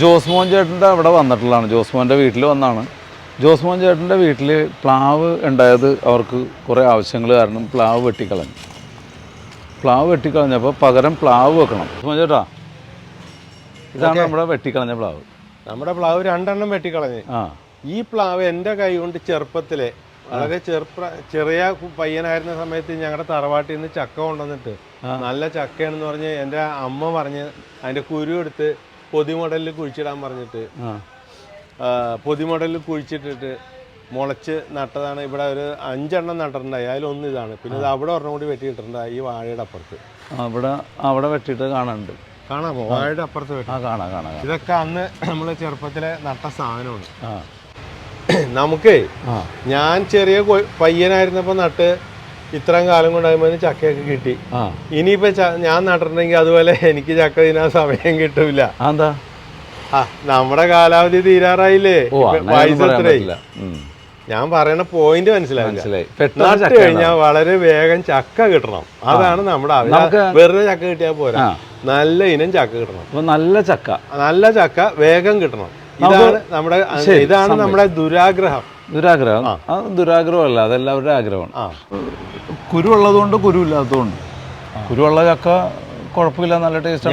ജോസ്മോൻ ചേട്ടന്റെ അവിടെ വന്നിട്ടുള്ളതാണ്. ജോസ്മോന്റെ വീട്ടിൽ വന്നാണ്. ജോസ്മോൻ ചേട്ടന്റെ വീട്ടിൽ പ്ലാവ് ഉണ്ടായത് അവർക്ക് കുറേ ആവശ്യങ്ങൾ കാരണം പ്ലാവ് വെട്ടിക്കളഞ്ഞു. പ്ലാവ് വെട്ടിക്കളഞ്ഞപ്പോൾ പകരം പ്ലാവ് വെക്കണം. ജോസ്മോൻ ചേട്ടാ ഇതാണ് നമ്മുടെ വെട്ടിക്കളഞ്ഞ പ്ലാവ്. നമ്മുടെ പ്ലാവ് രണ്ടെണ്ണം വെട്ടിക്കളഞ്ഞ്. ആ. ഈ പ്ലാവ് എന്റെ കൈ കൊണ്ട് ചെറുപ്പത്തിലെ വളരെ ചെറുപ്പ ചെറിയ പയ്യനായിരുന്ന സമയത്ത് ഞങ്ങളുടെ തറവാട്ടിൽ നിന്ന് ചക്ക കൊണ്ടുവന്നിട്ട് നല്ല ചക്കയാണെന്ന് പറഞ്ഞ് എന്റെ അമ്മ പറഞ്ഞ് അതിന്റെ കുരു എടുത്ത് പൊതിമടലിൽ കുഴിച്ചിടാൻ പറഞ്ഞിട്ട് പൊതി മോഡലിൽ കുഴിച്ചിട്ടിട്ട് മുളച്ച് നട്ടതാണ്. ഇവിടെ ഒരു അഞ്ചെണ്ണം നട്ടിട്ടുണ്ടായി. അതിലൊന്ന് ഇതാണ്. പിന്നെ ഇത് അവിടെ ഒരെണ്ണം കൂടി വെട്ടിയിട്ടുണ്ടായി ഈ വാഴയുടെ അപ്പുറത്ത്. അവിടെ അവിടെ വെട്ടിയിട്ട് കാണാനുണ്ട്. കാണാമോ? വാഴയുടെ അപ്പുറത്ത് വെട്ടി. കാണാം കാണാം. ഇതൊക്കെ അന്ന് നമ്മൾ ചെറുപ്പത്തിലെ നട്ട സാധനമാണ്. നമുക്ക് ഞാൻ ചെറിയ പയ്യനായിരുന്നപ്പോ പയ്യനായിരുന്നപ്പോൾ നട്ട് ഇത്രയും കാലം കൊണ്ടാകുമ്പോൾ ചക്കയൊക്കെ കിട്ടി. ഇനിയിപ്പോ ഞാൻ നട്ടിട്ടുണ്ടെങ്കിൽ അതുപോലെ എനിക്ക് ചക്ക തിന്നാൻ സമയം കിട്ടൂല. എന്താ? നമ്മുടെ കാലാവധി തീരാറായില്ലേ? ഓ ഇപ്പൊ അങ്ങനെ വയസ്സ് പറയാൻ എത്രയായി? പറ്റില്ല. ഉം. ഞാൻ പറയണ പോയിന്റ് മനസ്സിലായി. നട്ട് കഴിഞ്ഞാൽ വളരെ വേഗം ചക്ക കിട്ടണം. അതാണ് നമ്മുടെ ആവശ്യം വെറുതെ ചക്ക കിട്ടിയാൽ പോരാ. നല്ല ഇനം ചക്ക കിട്ടണം. നല്ല ചക്ക. നല്ല ചക്ക വേഗം കിട്ടണം. ഇതാണ് നമ്മുടെ ഇതാണ് നമ്മുടെ ദുരാഗ്രഹം. ദുരാഗ്രഹം. ആ. ദുരാഗ്രഹമല്ല അതെല്ലാവരുടെ ആഗ്രഹമാണ്. കുരു ഉള്ളതുകൊണ്ട് കുരു ഇല്ലാത്തതുകൊണ്ട്. കുരുള്ള ചക്ക കുഴപ്പമില്ല നല്ല ടേസ്റ്റ്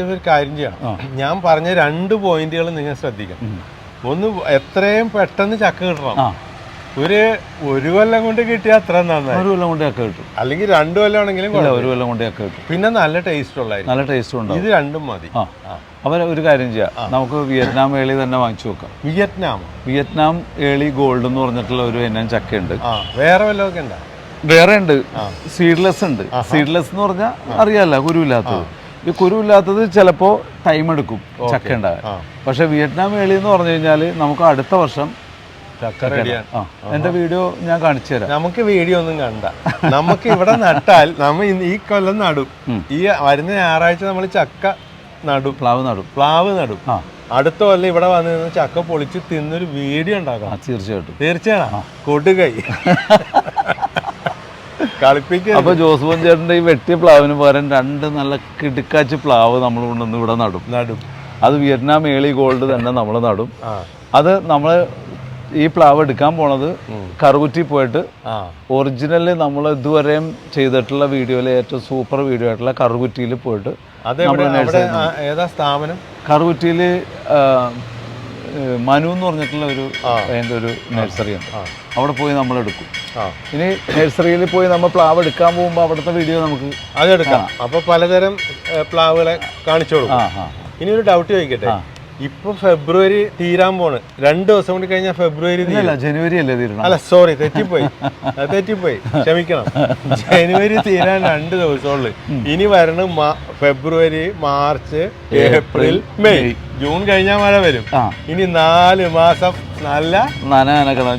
ഒരു കാര്യം ചെയ്യണം ഞാൻ പറഞ്ഞ രണ്ട് പോയിന്റുകൾ നിങ്ങൾ ശ്രദ്ധിക്കണം. ഒന്ന് എത്രയും പെട്ടെന്ന് ചക്ക കിട്ടണം. ഒരു ഒരു കൊല്ലം കൊണ്ട് കിട്ടിയ അത്ര നന്നായി. ഒരു കൊല്ലം കൊണ്ടേ കിട്ടും. അല്ലെങ്കിൽ രണ്ടു കൊല്ലം ആണെങ്കിലും ഒരു കൊല്ലം കൊണ്ടേ ഒക്കെ കിട്ടും. പിന്നെ നല്ല ടേസ്റ്റ് ഉള്ള നല്ല ടേസ്റ്റ് ഉണ്ടാവും. ഇത് രണ്ടും മതി. ആ. അവർ ഒരു കാര്യം ചെയ്യാം. നമുക്ക് വിയറ്റ്നാം ഏളി തന്നെ വാങ്ങിച്ചു വെക്കാം. വിയറ്റ്നാം. വിയറ്റ്നാം ഏളി ഗോൾഡ് എന്ന് പറഞ്ഞിട്ടുള്ള ഒരു ഇനം ചക്കയുണ്ട്. വേറെ വല്ലതൊക്കെ ഉണ്ടോ? വേറെ ഉണ്ട്. സീഡ്ലെസ് ഉണ്ട്. സീഡ്ലെസ് എന്ന് പറഞ്ഞാൽ അറിയാലോ കുരുവില്ലാത്തത്. ഈ കുരുവില്ലാത്തത് ചിലപ്പോൾ ടൈം എടുക്കും ചക്ക ഉണ്ടാകാൻ. പക്ഷെ വിയറ്റ്നാം ഏളി എന്ന് പറഞ്ഞു കഴിഞ്ഞാൽ നമുക്ക് അടുത്ത വർഷം ചക്ക റെഡിയാണ്. ആ എന്റെ വീഡിയോ ഞാൻ കാണിച്ചു തരാം. നമുക്ക് വീഡിയോ ഒന്നും കണ്ട. നമുക്ക് ഇവിടെ നട്ടാൽ നമ്മ ഇന്ന് ഈ കൊല്ലം നടും. ഈ വരുന്ന ഞായറാഴ്ച നമ്മൾ ചക്ക നടും. പ്ലാവ് നടും. പ്ലാവ് നടും. അടുത്ത കൊല്ലം ഇവിടെ വന്നു നിന്ന് ചക്ക പൊളിച്ച് തിന്നൊരു വീഡിയോ ഉണ്ടാക്കാം തീർച്ചയായിട്ടും. തീർച്ചയാണ്? കൊടുകൈ. അപ്പൊ ജോസ് ചേട്ടന്റെ ഈ വെട്ടിയ പ്ലാവിന് പകരം രണ്ട് നല്ല കിടുക്കാച്ച് പ്ലാവ് നമ്മൾ കൊണ്ടുവന്ന് ഇവിടെ നടും. നടും. അത് വിയറ്റ്നാം ഏളി ഗോൾഡ് തന്നെ നമ്മൾ നടും. അത് നമ്മൾ ഈ പ്ലാവ് എടുക്കാൻ പോണത് കറുകുറ്റി പോയിട്ട് ഒറിജിനൽ നമ്മൾ ഇതുവരെയും ചെയ്തിട്ടുള്ള വീഡിയോയിലെ ഏറ്റവും സൂപ്പർ വീഡിയോ ആയിട്ടുള്ള കറുകുറ്റിയിൽ പോയിട്ട് ഏതാ സ്ഥാപനം? കറുകുറ്റിയിൽ മനു എന്ന് പറഞ്ഞിട്ടുള്ള ഒരു അതിന്റെ ഒരു നഴ്സറി ഉണ്ട് അവിടെ പോയി നമ്മൾ എടുക്കും. ഇനി നഴ്സറിയിൽ പോയി നമ്മൾ പ്ലാവ് എടുക്കാൻ പോകുമ്പോൾ അവിടുത്തെ വീഡിയോ നമുക്ക് അതെടുക്കാം. അപ്പോൾ പലതരം പ്ലാവുകളെ കാണിച്ചോളൂ. ഇനി ഒരു ഡൗട്ട് ചോദിക്കട്ടെ? ഇപ്പൊ ഫെബ്രുവരി തീരാൻ പോണ്. രണ്ട് ദിവസം കൂടി കഴിഞ്ഞാൽ ഫെബ്രുവരി ജനുവരി അല്ലേ തീരണം? അല്ല സോറി തെറ്റിപ്പോയി. തെറ്റിപ്പോയി. ക്ഷമിക്കണം. ജനുവരി തീരാൻ രണ്ട് ദിവസമുള്ളു ഇനി വരണ February March April May. June കഴിഞ്ഞാൽ മഴ വരും. ഇനി നാല് മാസം നല്ല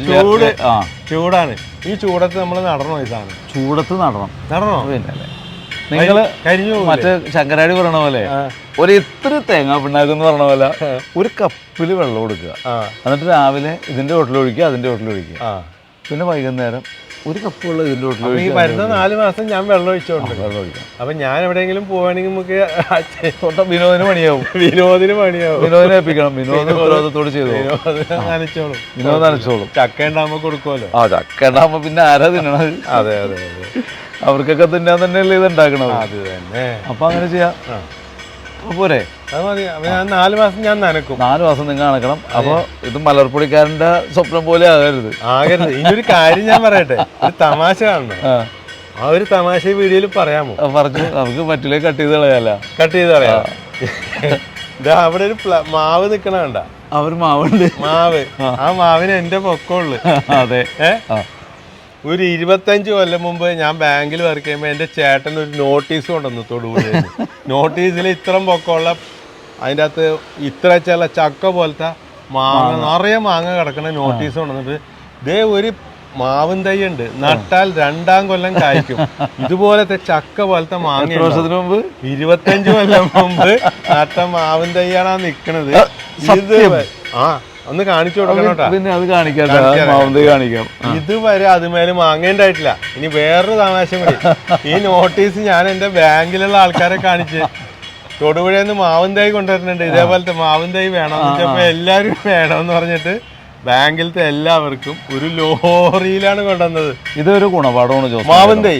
ചൂട്. ചൂടാണ്. ഈ ചൂടത്ത് നമ്മൾ നടണോ സാധനം? ചൂടത്ത് നടണം. നടണോ? നിങ്ങൾ നിങ്ങൾ കരിഞ്ഞു മറ്റേ ശങ്കരാടി പറയണ പോലെ ഒരു ഇത്ര തേങ്ങാ പിണ്ണാക്കെന്ന് പറഞ്ഞ പോലെ ഒരു കപ്പിൽ വെള്ളം കൊടുക്കുക. എന്നിട്ട് രാവിലെ ഇതിന്റെ ഹോട്ടലൊഴിക്കുക അതിന്റെ ഹോട്ടലൊഴിക്കുക ഒഴിക്കുക. പിന്നെ വൈകുന്നേരം ഒരു കപ്പ് വെള്ളം ഇതിന്റെ അപ്പൊ ഈ വരുന്ന നാല് മാസം ഞാൻ വെള്ളം ഒഴിച്ചോണ്ട്. വെള്ളം ഒഴിക്കാം അപ്പൊ ഞാൻ എവിടെയെങ്കിലും പോവാണെങ്കിൽ നമുക്ക് വിനോദിന് പണിയാവും. വിനോദിന് പണിയാവും. വിനോദിനെ ഏൽപ്പിക്കണം. വിനോദം ഉത്തരവാദിത്തോട് ചെയ്തു നനച്ചോളും. വിനോദ് നനച്ചോളും. ചക്ക ഉണ്ടാകുമ്പോ കൊടുക്കുമല്ലോ ആ ചക്ക ഉണ്ടാകുമ്പോ പിന്നെ ആരാ തിന്നണത്? അതെ അതെ അതെ. അവർക്കൊക്കെ തിന്നാൻ തന്നെയല്ലേ ഇത് ഉണ്ടാക്കണത്? അത് തന്നെ. അപ്പൊ അങ്ങനെ ചെയ്യാം. പോരെ. അത് മതി. അപ്പൊ ഞാൻ നാല് മാസം ഞാൻ നനക്കും. നാല് മാസം നിങ്ങൾ നടക്കണം അപ്പൊ ഇത് മലർപ്പൊടിക്കാരന്റെ സ്വപ്നം പോലെ ആകരുത്. ആകരുത്. ഇനി ഒരു കാര്യം ഞാൻ പറയട്ടെ. ഒരു തമാശ കാണണം. ആ. ആ ഒരു തമാശ വീഡിയോയിൽ പറയാമോ? ആ, പറഞ്ഞു. നമുക്ക് പറ്റില്ലേ കട്ട് ചെയ്ത് കളയാല? കട്ട് ചെയ്ത് പറയാം ഇതാ അവിടെ ഒരു പ്ല- മാവ് നിക്കണ കണ്ട? അവർ മാവുണ്ട്. മാവ്. ആ. മാവിന് എന്റെ പൊക്കമുള്ളു. അതെ. ഏ? ആ. ഒരു ഇരുപത്തഞ്ച് കൊല്ലം മുമ്പ് ഞാൻ ബാങ്കിൽ വർക്ക് ചെയ്യുമ്പോൾ എന്റെ ചേട്ടൻ ഒരു നോട്ടീസ് കൊണ്ടുവന്നു തൊടുപുഴ നോട്ടീസിൽ ഇത്രയും പൊക്കമുള്ള അതിന്റെ അകത്ത് ഇത്ര ചില ചക്ക പോലത്തെ മാങ്ങ നിറയെ മാങ്ങ കിടക്കുന്ന നോട്ടീസ് കൊണ്ടുവന്നിട്ട് ദേ ഒരു മാവും തൈ ഉണ്ട്. നട്ടാൽ രണ്ടാം കൊല്ലം കായ്ക്കും. ഇതുപോലത്തെ ചക്ക പോലത്തെ മാങ്ങ വർഷത്തിന് മുമ്പ്? ഇരുപത്തഞ്ച് കൊല്ലം മുമ്പ് നട്ട മാവും തൈയാണ് നിൽക്കുന്നത് നിക്കണത്. ഇത് ആ ഒന്ന് കാണിച്ചു കൊടുക്കണം പിന്നെ അത് കാണിക്കാം കാണിക്കാം ഇതുവരെ അതുമേലെ മാങ്ങ ഉണ്ടായിട്ടില്ല ഇനി വേറൊരു താമസം കൂടി. ഈ നോട്ടീസ് ഞാൻ എന്റെ ബാങ്കിലുള്ള ആൾക്കാരെ കാണിച്ച് തൊടുപുഴയിൽ നിന്ന് മാവും തൈ കൊണ്ടുവരുന്നുണ്ട് ഇതേപോലത്തെ മാവും തൈ വേണം വെച്ചപ്പോ എല്ലാരും വേണമെന്ന് പറഞ്ഞിട്ട് ബാങ്കിലത്തെ എല്ലാവർക്കും ഒരു ലോറിയിലാണ് കൊണ്ടുവന്നത്. ഇതൊരു ഗുണപാഠമാണ് മാവും തൈ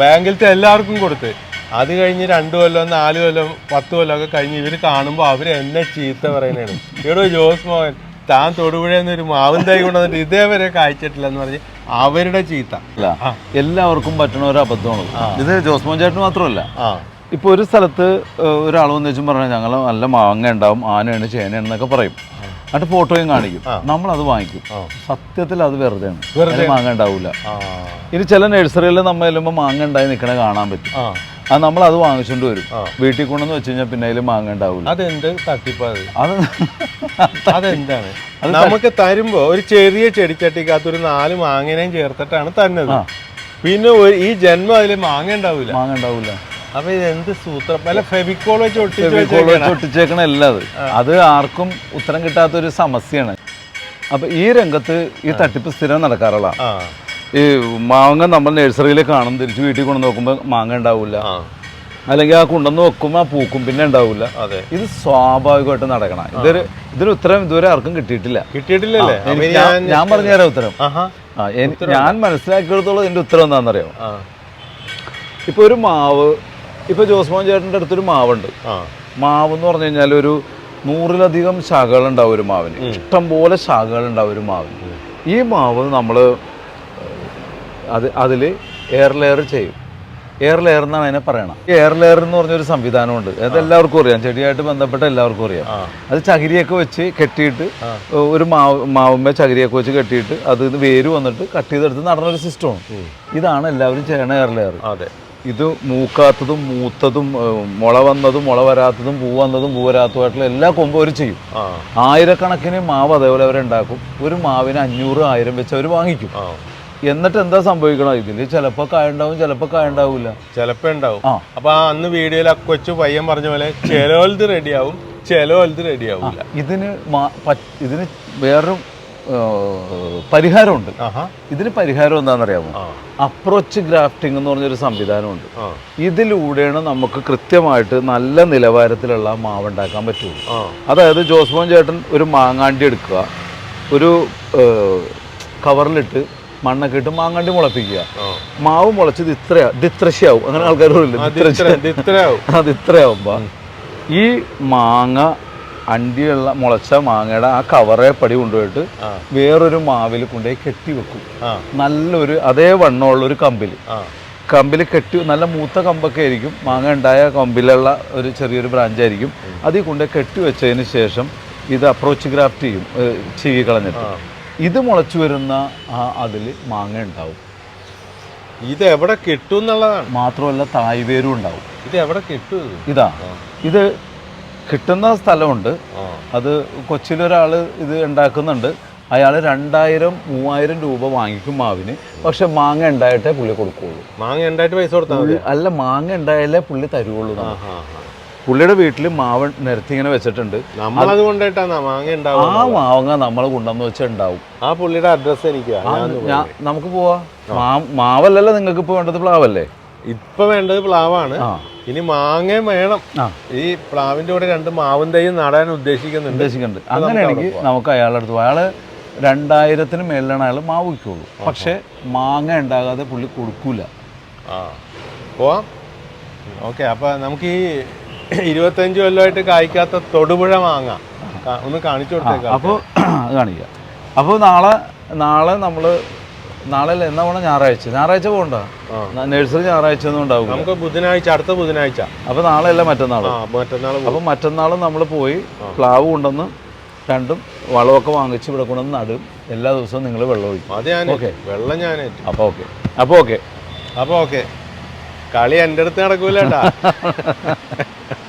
ബാങ്കിലത്തെ എല്ലാവർക്കും കൊടുത്ത്. അത് കഴിഞ്ഞ് രണ്ടു കൊല്ലം നാല് കൊല്ലം പത്ത് കൊല്ലം ഒക്കെ കഴിഞ്ഞ് ഇവർ കാണുമ്പോൾ അവർ എന്നെ ചീത്ത പറയുന്നതാണ്. എടോ ജോസ് മോഹൻ താൻ തൊടുപുഴയിൽ എന്നൊരു ഒരു മാവും തൈ കൊണ്ടുവന്നിട്ട് ഇതേവരെ കായ്ച്ചിട്ടില്ല എന്ന് പറഞ്ഞ് അവരുടെ ചീത്ത. എല്ലാവർക്കും പറ്റുന്ന ഒരു അബദ്ധമാണ് ഇത്. ജോസ് മോഹൻ ചേട്ടന് മാത്രമല്ല. ഇപ്പോൾ ഒരു സ്ഥലത്ത് ഒരാൾ വന്ന് വെച്ചും പറഞ്ഞാൽ ഞങ്ങൾ നല്ല മാങ്ങ ഉണ്ടാവും ആനയാണ് ചേനയാണ് എന്നൊക്കെ പറയും. എന്നിട്ട് ഫോട്ടോയും കാണിക്കും. നമ്മൾ അത് വാങ്ങിക്കും. സത്യത്തിൽ അത് വെറുതെയാണ്. വെറുതെ. മാങ്ങ ഉണ്ടാവില്ല ഇനി ചില നഴ്സറിയിൽ നമ്മൾ ചെല്ലുമ്പോൾ മാങ്ങ ഉണ്ടായി നിൽക്കണേ കാണാൻ പറ്റും. ആ നമ്മൾ അത് വാങ്ങിച്ചുകൊണ്ട് വരും. വീട്ടിൽ കൊണ്ടെന്ന് വെച്ച് കഴിഞ്ഞാൽ പിന്നെ അതിൽ വാങ്ങണ്ടാവില്ല അതെന്ത്? തട്ടിപ്പത്. അത് അതെന്താണ്? നമുക്ക് തരുമ്പോ ഒരു ചെറിയ ചെടിച്ചട്ടിക്കകത്ത് ഒരു നാല് മാങ്ങനെയും ചേർത്തിട്ടാണ് തന്നത്. പിന്നെ ഈ ജന്മം അതിൽ മാങ്ങ ഉണ്ടാവില്ല മാങ്ങ ഉണ്ടാവില്ല അപ്പൊ ഇത് എന്ത് സൂത്രം? അല്ല ഫെവിക്കോൾ വെച്ച് വെച്ചേക്കാണ്. വെച്ച് ഒട്ടിച്ചേക്കണ അല്ല അത്. അത് ആർക്കും ഉത്തരം കിട്ടാത്ത ഒരു സമസ്യയാണ്. അപ്പൊ ഈ രംഗത്ത് ഈ തട്ടിപ്പ് സ്ഥിരം നടക്കാറുള്ള ഈ മാങ്ങ നമ്മൾ നഴ്സറിയിൽ കാണും തിരിച്ച് വീട്ടിൽ കൊണ്ടു നോക്കുമ്പോൾ മാങ്ങ ഉണ്ടാവില്ല അല്ലെങ്കിൽ ആ കുണ്ടെന്ന് വെക്കുമ്പോൾ ആ പൂക്കും പിന്നെ ഉണ്ടാവില്ല ഇത് സ്വാഭാവികമായിട്ട് നടക്കണം. ഇതൊരു ഇതിന് ഉത്തരം ഇതുവരെ ആർക്കും കിട്ടിയിട്ടില്ല. കിട്ടിയിട്ടില്ലല്ലേ? ഞാൻ പറഞ്ഞുതരാം ഉത്തരം. ഞാൻ മനസ്സിലാക്കിയെടുത്തോളം എന്റെ ഉത്തരം എന്താണെന്നറിയോ? ഇപ്പൊ ഒരു മാവ് ഇപ്പൊ ജോസ്മോൻ ചേട്ടന്റെ അടുത്തൊരു മാവുണ്ട്. മാവ് എന്ന് പറഞ്ഞു കഴിഞ്ഞാൽ ഒരു നൂറിലധികം ശാഖകൾ ഉണ്ടാവും ഒരു മാവിന്. ഇഷ്ടം പോലെ ശാഖകൾ ഉണ്ടാവും ഒരു മാവിന്. ഈ മാവ് നമ്മൾ അത് അതിൽ എയർ ലെയർ ചെയ്യും. എയർ ലെയർ എന്നാണ് അതിനെ പറയണം എയർ ലെയർ എന്ന് പറഞ്ഞൊരു സംവിധാനമുണ്ട്. അത് എല്ലാവർക്കും അറിയാം. ചെടിയായിട്ട് ബന്ധപ്പെട്ട എല്ലാവർക്കും അറിയാം. അത് ചകിരിയൊക്കെ വെച്ച് കെട്ടിയിട്ട് ഒരു മാവ് മാവുമ്മേ ചകിരിയൊക്കെ വെച്ച് കെട്ടിയിട്ട് അത് വേര് വന്നിട്ട് കട്ട് ചെയ്തെടുത്ത് നടന്നൊരു സിസ്റ്റമാണ്. ഇതാണ് എല്ലാവരും ചെയ്യണ എയർ ലെയർ. അതെ. ഇത് മൂക്കാത്തതും മൂത്തതും മുള വന്നതും മുള വരാത്തതും പൂ വന്നതും പൂ വരാത്തതുമായിട്ടുള്ള എല്ലാ കൊമ്പും അവർ ചെയ്യും. ആയിരക്കണക്കിന് മാവ് അതേപോലെ അവരുണ്ടാക്കും ഒരു മാവിന് അഞ്ഞൂറ് ആയിരം വെച്ച് അവർ വാങ്ങിക്കും. എന്നിട്ട് എന്താ സംഭവിക്കണം? ഇതിൽ ചിലപ്പോൾ കായുണ്ടാവും ചിലപ്പോൾ കായുണ്ടാവില്ല ചിലപ്പോ ഉണ്ടാവും. ആ. അപ്പൊ ആ അന്ന് വീഡിയോയിൽ ആ കൊച്ചു പയ്യൻ പറഞ്ഞ പോലെ ചിലവലത് റെഡിയാവും ചിലവലത് റെഡിയാവില്ല ഇതിന് മാ- ഇതിന് വേറൊരു പരിഹാരമുണ്ട്. ആഹാ. ഇതിന് പരിഹാരം എന്താണെന്നറിയാമോ? ആ. അപ്രോച്ച് ഗ്രാഫ്റ്റിംഗ് എന്ന് പറഞ്ഞൊരു സംവിധാനമുണ്ട്. ആ. ഇതിലൂടെയാണ് നമുക്ക് കൃത്യമായിട്ട് നല്ല നിലവാരത്തിലുള്ള മാവ് ഉണ്ടാക്കാൻ പറ്റുള്ളൂ. ആ. അതായത് ജോസ്മോൻ ചേട്ടൻ ഒരു മാങ്ങാണ്ടി എടുക്കുക ഒരു ഏഹ്, കവറിലിട്ട് മണ്ണൊക്കെ ഇട്ട് മാങ്ങണ്ടി മുളപ്പിക്കുക. മാവ് മുളച്ചത് ഇത്രയാ ദിത്രശ്യാവും അങ്ങനെ അത് ഇത്രയാവുമ്പോ ഈ മാങ്ങ അണ്ടിയുള്ള മുളച്ച മാങ്ങയുടെ ആ കവറെ പടി കൊണ്ടുപോയിട്ട് വേറൊരു മാവിൽ കൊണ്ടുപോയി കെട്ടി വെക്കും. നല്ലൊരു അതേ വണ്ണമുള്ള ഒരു കമ്പിൽ കമ്പിൽ കെട്ടി നല്ല മൂത്ത കമ്പൊക്കെ ആയിരിക്കും. മാങ്ങ ഉണ്ടായ കമ്പിലുള്ള ഒരു ചെറിയൊരു ബ്രാഞ്ച് ആയിരിക്കും. അതിൽ കൊണ്ട് കെട്ടി വെച്ചതിന് ശേഷം ഇത് അപ്രോച്ച് ഗ്രാഫ്റ്റ് ചെയ്യും ചീകി കളഞ്ഞിട്ട്. ഇത് മുളച്ചു വരുന്ന ആ അതിൽ മാങ്ങ ഉണ്ടാവും. ഇത് എവിടെ കിട്ടും എന്നുള്ളതാണ്. മാത്രമല്ല തായ്വേരും ഉണ്ടാവും. ഇത് എവിടെ കിട്ടും ഇതാ? ഇത് കിട്ടുന്ന സ്ഥലമുണ്ട്. അത് കൊച്ചിയിലൊരാൾ ഇത് ഉണ്ടാക്കുന്നുണ്ട്. അയാൾ രണ്ടായിരം മൂവായിരം രൂപ വാങ്ങിക്കും മാവിന്. പക്ഷെ മാങ്ങ ഉണ്ടായിട്ടേ പുള്ളി കൊടുക്കുകയുള്ളൂ മാങ്ങ ഉണ്ടായിട്ട് പൈസ കൊടുത്താൽ അല്ല മാങ്ങ ഉണ്ടായാലേ പുള്ളി തരുവുള്ളൂ. പുള്ളിയുടെ വീട്ടിൽ മാവ് നിരത്തി ഇങ്ങനെ വെച്ചിട്ടുണ്ട്. നമ്മളത് കൊണ്ടായിട്ടാ മാങ്ങ ഉണ്ടാവും ആ മാവങ്ങ നമ്മൾ കൊണ്ടുവന്ന് വെച്ചാൽ ഉണ്ടാവും ആ പുള്ളിയുടെ അഡ്രസ് എനിക്ക് നമുക്ക് പോവാ. മാവല്ലല്ലോ നിങ്ങൾക്ക് ഇപ്പോൾ വേണ്ടത് പ്ലാവല്ലേ? ഇപ്പൊ വേണ്ടത് പ്ലാവാണ്. ഇനി മാങ്ങയും വേണം. ഈ പ്ലാവിന്റെ കൂടെ രണ്ട് മാവും തൈയും നടാൻ ഉദ്ദേശിക്കുന്നുണ്ട്. ഉദ്ദേശിക്കുന്നുണ്ട്. അങ്ങനെയാണെങ്കിൽ നമുക്ക് അയാളുടെ അടുത്ത്. അയാൾ രണ്ടായിരത്തിന് മേളിലാണ് അയാൾ മാവ് വയ്ക്കുള്ളൂ പക്ഷെ മാങ്ങ ഉണ്ടാകാതെ പുള്ളി കൊടുക്കൂല. ആ. പോവാം. ഓക്കെ. അപ്പൊ നമുക്ക് ഈ ഇരുപത്തഞ്ച് കൊല്ലമായിട്ട് കായ്ക്കാത്ത തൊടുപുഴ മാങ്ങ. ഒന്ന് കാണിച്ചു കൊടുത്തേക്കാം അപ്പോൾ കാണിക്കാം. അപ്പോൾ നാളെ നാളെ നമ്മൾ നാളെ അല്ല എന്നാ പോണ? ഞായറാഴ്ച. ഞായറാഴ്ച പോകണ്ട? നഴ്സറി ഞായറാഴ്ച ഒന്നും ഉണ്ടാവും നമുക്ക് ബുധനാഴ്ച അടുത്ത ബുധനാഴ്ച. അപ്പൊ നാളെ അല്ല മറ്റന്നാൾ മറ്റന്നാൾ അപ്പോൾ മറ്റന്നാൾ നമ്മൾ പോയി പ്ലാവ് കൊണ്ടുവന്ന് രണ്ടും വളമൊക്കെ വാങ്ങിച്ച് ഇവിടെ കൊണ്ടുവന്ന് നടും. എല്ലാ ദിവസവും നിങ്ങൾ വെള്ളം ഒഴിക്കും. അത് ഞാൻ ഓക്കേ. വെള്ളം അപ്പോൾ ഓക്കെ. അപ്പോൾ ഓക്കെ. അപ്പൊ ഓക്കെ. കളി എന്റെ അടുത്ത് നടക്കൂലേട്ടാ